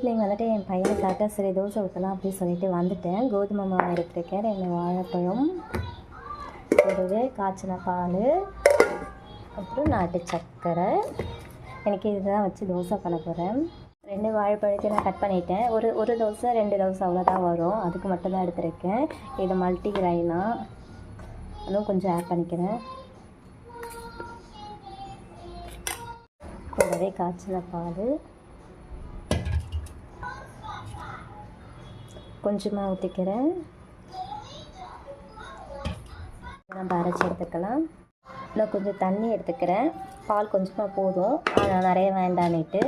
Evening வந்துட்டு என் பையனுக்காக சரி தோசை ஊற்றலாம் அப்படின்னு சொல்லிட்டு வந்துட்டேன். கோதுமை மாவு எடுத்துருக்கேன் ரெண்டு வாழைப்பழம் கூடவே காய்ச்சின பால் அப்புறம் நாட்டு சர்க்கரை. எனக்கு இதுதான் வச்சு தோசை பண்ண போகிறேன் ரெண்டு வாழைப்பழத்தையும் நான் கட் பண்ணிட்டேன். ஒரு ஒரு தோசை ரெண்டு தோசை அவ்வளோதான் வரும். அதுக்கு மட்டும்தான் எடுத்திருக்கேன். இது மல்டி கிரைனா அதுவும் கொஞ்சம் ஆட் பண்ணிக்கிறேன். கூடவே காய்ச்சின பால். கொஞ்சமாக ஊற்றிக்கிறேன் நம்ம அரைச்சி எடுத்துக்கலாம். நான் கொஞ்சம் தண்ணி எடுத்துக்கிறேன். பால் கொஞ்சமாக போதும். ஆனால் நிறைய வேண்டான்னுட்டு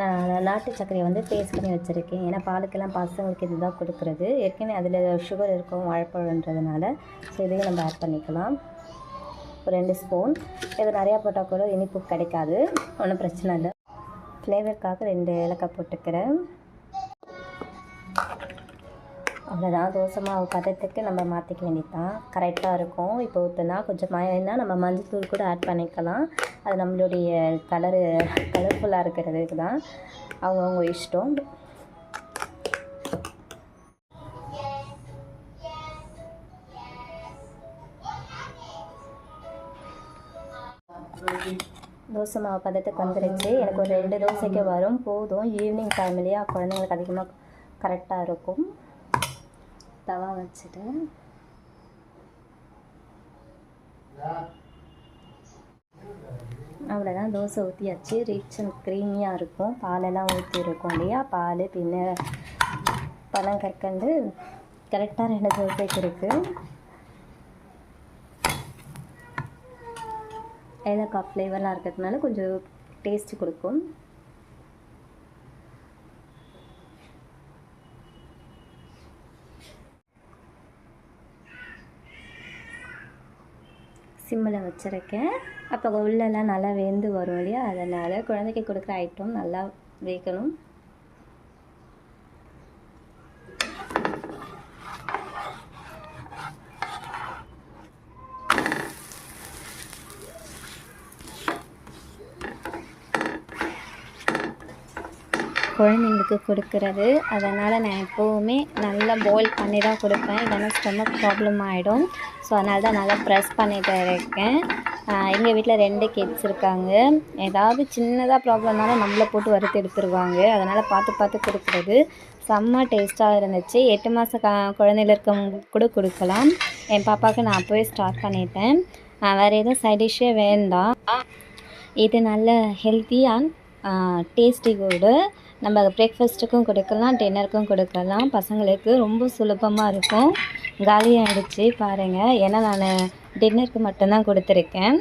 நான் நாட்டு சர்க்கரையை வந்து பேஸ்ட் பண்ணி வச்சுருக்கேன். ஏன்னா பாலுக்கெல்லாம் பசங்களுக்கு இதுதான் கொடுக்குறது. ஏற்கனவே அதில் சுகர் இருக்கும் வாழைப்பழன்றதுனால ஸோ இதையும் நம்ம ஆட் பண்ணிக்கலாம். ஒரு ரெண்டு ஸ்பூன் இது நிறையா போட்டால் கூட இனிப்பு கிடைக்காது. ஒன்றும் பிரச்சனை இல்லை. ஃப்ளேவருக்காக ரெண்டு ஏலக்காய் போட்டுக்கிறேன். அவ்வளோதான் தோசை மாவு பதத்துக்கு நம்ம மாற்றிக்க வேண்டியதான் கரெக்டாக இருக்கும். இப்போ ஊற்றுனா கொஞ்சம் மழைனா நம்ம மஞ்சள் கூட ஆட் பண்ணிக்கலாம். அது நம்மளுடைய கலரு கலர்ஃபுல்லாக இருக்கிறதுக்கு தான் அவங்கவுங்க இஷ்டம். தோசை மாவு பதத்துக்கு வந்துருச்சு. எனக்கு ஒரு ரெண்டு தோசைக்கு வரும். போதும். ஈவினிங் டைம்லேயே குழந்தைங்களுக்கு அதிகமாக கரெக்டாக இருக்கும். தவா வச்சுட்டு. அவ்வளோதான் தோசை ஊற்றியாச்சு ரிச் அண்ட் க்ரீமியாக இருக்கும். பாலெல்லாம் ஊற்றி இருக்கும் இல்லையா? பால் பின்ன பனங்கற்கண்டு கரெக்டாக ரெண்டு தோசைக்கு இருக்குது ஏலக்காய் ஃப்ளேவர்லாம் இருக்கிறதுனால கொஞ்சம் டேஸ்ட் கொடுக்கும். சிம்மில் வச்சுருக்கேன். அப்போ உள்ளெல்லாம் நல்லா வெந்து வரும் இல்லையா? அதனால் குழந்தைக்கு கொடுக்குற ஐட்டம் நல்லா வேகணும். குழந்தைங்களுக்கு கொடுக்கறது. அதனால் நான் எப்போவுமே நல்லா பாயில் பண்ணி தான் கொடுப்பேன். இல்லைன்னா ஸ்டொமக் ப்ராப்ளம் ஆகிடும் ஸோ அதனால தான் நல்லா ப்ரெஸ் பண்ணிட்டு இருக்கேன். எங்கள் வீட்டில் ரெண்டு கிட்ஸ் இருக்காங்க. ஏதாவது சின்னதாக ப்ராப்ளம்னாலும் நம்மளை போட்டு வறுத்து எடுத்துருவாங்க. அதனால் பார்த்து பார்த்து கொடுக்குறது. செம்ம டேஸ்ட்டாக இருந்துச்சு. எட்டு மாத க குழந்தையில இருக்கவங்க கூட கொடுக்கலாம். என் பாப்பாவுக்கு நான் அப்போவே ஸ்டார்ட் பண்ணிட்டேன். வேறு எதுவும் சைட் டிஷ்ஷே வேண்டாம். இது நல்ல ஹெல்த்தி அண்ட் டேஸ்டி கூட நம்ம பிரேக்ஃபாஸ்ட்டுக்கும் கொடுக்கலாம் டின்னருக்கும் கொடுக்கலாம். பசங்களுக்கு ரொம்ப சுலபமாக இருக்கும். காலியாகிடுச்சு பாருங்கள் ஏன்னா நான் டின்னருக்கு மட்டும்தான் கொடுத்துருக்கேன்.